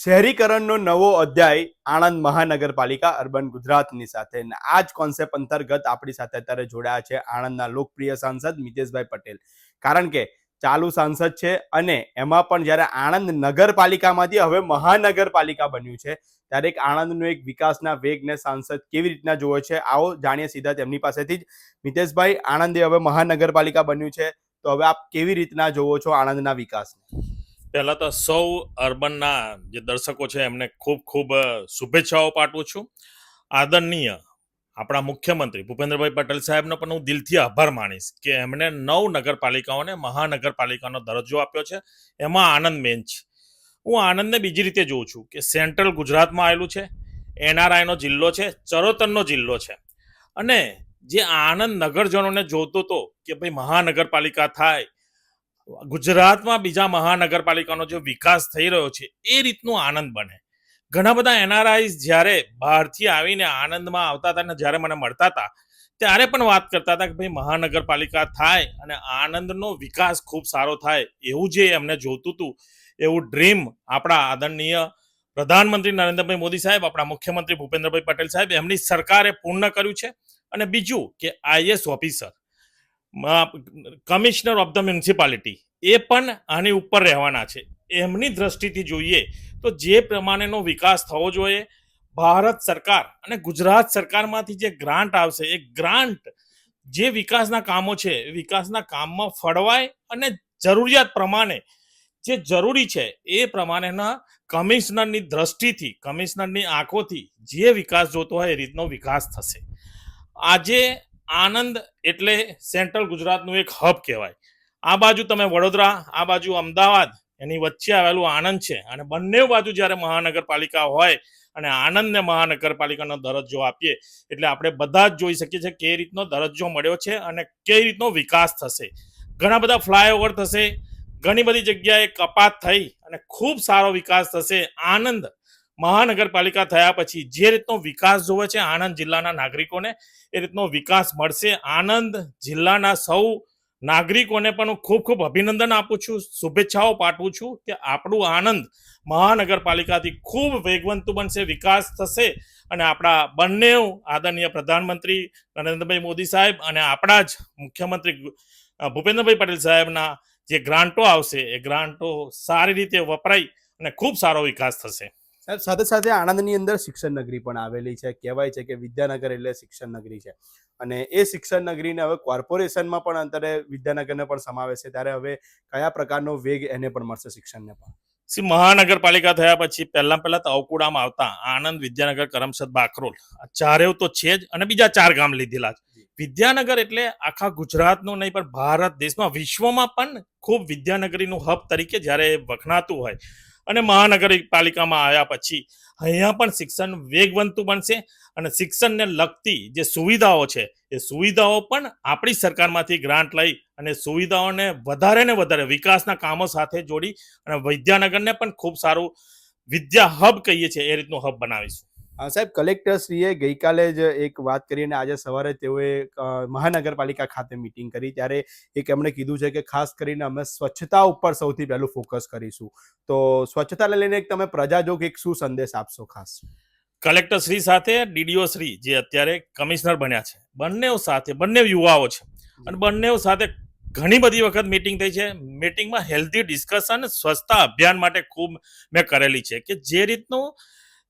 શહેરીકરણનો નવો અધ્યાય આણંદ મહાનગરપાલિકા અર્બન ગુજરાતની સાથે. આ જ કોન્સેપ્ટ અંતર્ગત આપણી સાથે અત્યારે જોડાયા છે આણંદના લોકપ્રિય સાંસદ મિતેશભાઈ પટેલ. કારણ કે ચાલુ સાંસદ છે અને એમાં પણ જ્યારે આણંદ નગરપાલિકામાંથી હવે મહાનગરપાલિકા બન્યું છે, ત્યારે એક આણંદનો એક વિકાસના વેગને સાંસદ કેવી રીતના જોવે છે, આવો જાણીએ સીધા તેમની પાસેથી જ. મિતેશભાઈ, આણંદે હવે મહાનગરપાલિકા બન્યું છે, તો હવે આપ કેવી રીતના જોવો છો આણંદના વિકાસને? પહેલાં તો સૌ અર્બનના જે દર્શકો છે, એમને ખૂબ ખૂબ શુભેચ્છાઓ પાઠવું છું. આદરણીય આપણા મુખ્યમંત્રી ભૂપેન્દ્રભાઈ પટેલ સાહેબનો પણ હું દિલથી આભાર માનીશ કે એમણે નવ નગરપાલિકાઓને મહાનગરપાલિકાનો દરજ્જો આપ્યો છે. એમાં આનંદ મેન છે. હું આનંદને બીજી રીતે જોઉં છું કે સેન્ટ્રલ ગુજરાતમાં આવેલું છે, એનઆરઆઈનો જિલ્લો છે, ચરોતરનો જિલ્લો છે. અને જે આનંદ નગરજનોને જોતો હતો કે ભાઈ મહાનગરપાલિકા થાય ગુજરાતમાં બીજા મહાનગરપાલિકાનો જે વિકાસ થઈ રહ્યો છે, એ રીતનો આનંદ બને. ઘણા બધા એનઆરઆઈસ જ્યારે બહારથી આવીને આનંદમાં આવતા હતા અને જ્યારે મને મળતા હતા, ત્યારે પણ વાત કરતા હતા કે ભાઈ મહાનગરપાલિકા થાય અને આનંદનો વિકાસ ખૂબ સારો થાય એવું જે એમને જોતું હતું, એવું ડ્રીમ આપણા આદરણીય પ્રધાનમંત્રી નરેન્દ્રભાઈ મોદી સાહેબ, આપણા મુખ્યમંત્રી ભૂપેન્દ્રભાઈ પટેલ સાહેબ, એમની સરકારે પૂર્ણ કર્યું છે. અને બીજું કે IAS officer commissioner of the municipality, એ પણ આની ઉપર રહેવાના છે. એમની દ્રષ્ટિથી જોઈએ તો જે પ્રમાણેનો વિકાસ થવો જોઈએ, ભારત સરકાર અને ગુજરાત સરકારમાંથી જે ગ્રાન્ટ આવશે, એ ગ્રાન્ટ જે વિકાસના કામો છે વિકાસના કામમાં ફળવાય અને જરૂરિયાત પ્રમાણે જે જરૂરી છે, એ પ્રમાણેના કમિશનરની દ્રષ્ટિથી, કમિશનરની આંખોથી જે વિકાસ જોતો હોય, એ રીતનો વિકાસ થશે. આજે આનંદ એટલે સેન્ટ્રલ ગુજરાતનું એક હબ કહેવાય. આ બાજુ તમે વડોદરા, આ બાજુ અમદાવાદ, એની વચ્ચે આવેલું આનંદ છે. અને બંને બાજુ જ્યારે મહાનગરપાલિકા હોય અને આનંદને મહાનગરપાલિકાનો દરજ્જો આપીએ, એટલે આપણે બધા જ જોઈ શકીએ છીએ કે રીતનો દરજ્જો મળ્યો છે અને કઈ રીતનો વિકાસ થશે. ઘણા બધા ફ્લાયઓવર થશે, ઘણી બધી જગ્યાએ કપાત થઈ અને ખૂબ સારો વિકાસ થશે. આનંદ મહાનગરપાલિકા થયા પછી જે રીતનો વિકાસ જોવે છે આણંદ જિલ્લાના નાગરિકોને, એ રીતનો વિકાસ મળશે. આનંદ જિલ્લાના સૌ નાગરિકોને પણ હું ખૂબ ખૂબ અભિનંદન આપું છું, શુભેચ્છાઓ પાઠવું છું કે આપણું આનંદ મહાનગરપાલિકાથી ખૂબ વેગવંતુ બનશે, વિકાસ થશે અને આપણા બંને આદરણીય પ્રધાનમંત્રી નરેન્દ્રભાઈ મોદી સાહેબ અને આપણા જ મુખ્યમંત્રી ભૂપેન્દ્રભાઈ પટેલ સાહેબના જે ગ્રાન્ટો આવશે, એ ગ્રાન્ટો સારી રીતે વપરાય અને ખૂબ સારો વિકાસ થશે. સાહેબ સાથે સાથે આણંદની અંદર શિક્ષણ નગરી પણ આવેલી છે. કહેવાય છે કે વિદ્યાનગર એટલે શિક્ષણ નગરી છે. અને એ શિક્ષણ નગરીને હવે કોર્પોરેશનમાં પણ અંતરે વિદ્યાનગરને પણ સમાવેશ છે. ત્યારે હવે કયા પ્રકારનો વેગ એને પણ મળશે શિક્ષણને પણ? મહાનગરપાલિકા થયા પછી પહેલા પહેલા તવકુડામાં આવતા આનંદ વિદ્યાનગર કરમસદ બાકરોલ ચારેવ તો છે જ અને બીજા ચાર ગામ લીધેલા છે. વિદ્યાનગર એટલે આખા ગુજરાતનું નહીં પણ ભારત દેશમાં વિશ્વમાં પણ ખૂબ વિદ્યાનગરીનું હબ તરીકે જ્યારે વખણાતું હોય અને મહાનગરપાલિકામાં આવ્યા પછી અહીંયા પણ શિક્ષણ વેગવંતું બનશે અને શિક્ષણને લગતી જે સુવિધાઓ છે, એ સુવિધાઓ પણ આપણી સરકારમાંથી ગ્રાન્ટ લઈ અને સુવિધાઓને વધારે ને વધારે વિકાસના કામો સાથે જોડી અને વિદ્યાનગરને પણ ખૂબ સારું વિદ્યા હબ કહીએ છીએ એ રીતનું હબ બનાવીશું. સાહેબ, કલેક્ટરશ્રીએ ગઈકાલે જ એક વાત કરીને આજે સવારે તેઓએ મહાનગરપાલિકા ખાતે મિટિંગ કરી. ત્યારે એક એમણે કીધું છે કે ખાસ કરીને અમે સ્વચ્છતા ઉપર સૌથી પહેલું ફોકસ કરીશું. તો સ્વચ્છતાને લઈને એક તમે પ્રજાજોગ એક શું સંદેશ આપશો ખાસ? કલેક્ટર શ્રી સાથે ડીડીઓ શ્રી જે અત્યારે કમિશનર બન્યા છે, બંને સાથે, બંને યુવાઓ છે અને બંને સાથે ઘણી બધી વખત મીટિંગ થઈ છે. મીટિંગમાં હેલ્ધી ડિસ્કશન સ્વચ્છતા અભિયાન માટે ખૂબ મેં કરેલી છે કે જે રીતનું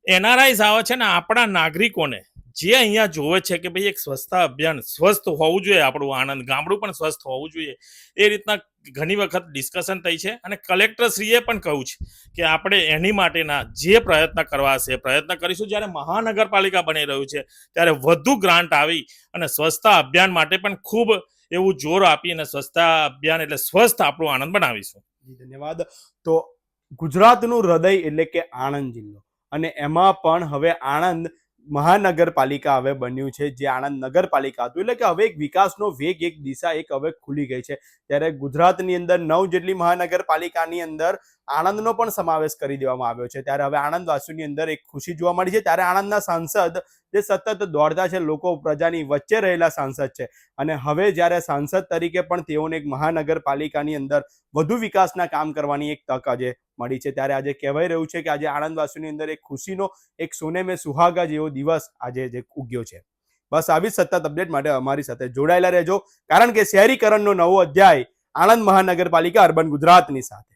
એનઆરઆઈસ આવે છે ને આપણા નાગરિકોને જે અહીંયા જોવે છે કે ભાઈ એક સ્વચ્છતા અભિયાન સ્વસ્થ હોવું જોઈએ, આપણું આનંદ ગામડું પણ સ્વસ્થ હોવું જોઈએ, એ રીતના ઘણી વખત ડિસ્કશન થઈ છે અને કલેક્ટરશ્રીએ પણ કહ્યું છે કે આપણે એની માટેના જે પ્રયત્ન કરવા છે, પ્રયત્ન કરીશું. જ્યારે મહાનગરપાલિકા બની રહ્યું છે, ત્યારે વધુ ગ્રાન્ટ આવી અને સ્વચ્છતા અભિયાન માટે પણ ખૂબ એવું જોર આપી અને સ્વચ્છતા અભિયાન એટલે સ્વસ્થ આપણું આનંદ બનાવીશું. ધન્યવાદ. તો ગુજરાતનું હૃદય એટલે કે આણંદ જિલ્લો. અને એમાં પણ હવે આણંદ મહાનગરપાલિકા હવે બન્યું છે, જે આણંદ નગરપાલિકા હતું. એટલે કે હવે એક વિકાસનો વેગ એક દિશા એક હવે ખુલી ગઈ છે. ત્યારે ગુજરાતની અંદર નવ જેટલી મહાનગરપાલિકાની અંદર આણંદનો પણ સમાવેશ કરી દેવામાં આવ્યો છે. ત્યારે હવે આણંદ વાસીઓની અંદર એક ખુશી જોવા મળી છે. ત્યારે આણંદના સાંસદ જે સતત દોડતા છે, લોકો પ્રજાની વચ્ચે રહેલા સાંસદ છે. અને હવે જ્યારે સાંસદ તરીકે પણ તેઓને એક મહાનગરપાલિકાની અંદર વધુ વિકાસના કામ કરવાની એક તક આજે મળી છે. ત્યારે આજે કહેવાય રહ્યું છે કે આજે આણંદવાસીઓની અંદર એક ખુશીનો, એક સોને મેં સુહાગા જેવો દિવસ આજે જે ઉગ્યો છે. બસ આવી જ સતત અપડેટ માટે અમારી સાથે જોડાયેલા રહેજો. કારણ કે શહેરીકરણનો નવો અધ્યાય આણંદ મહાનગરપાલિકા અર્બન ગુજરાતની સાથે.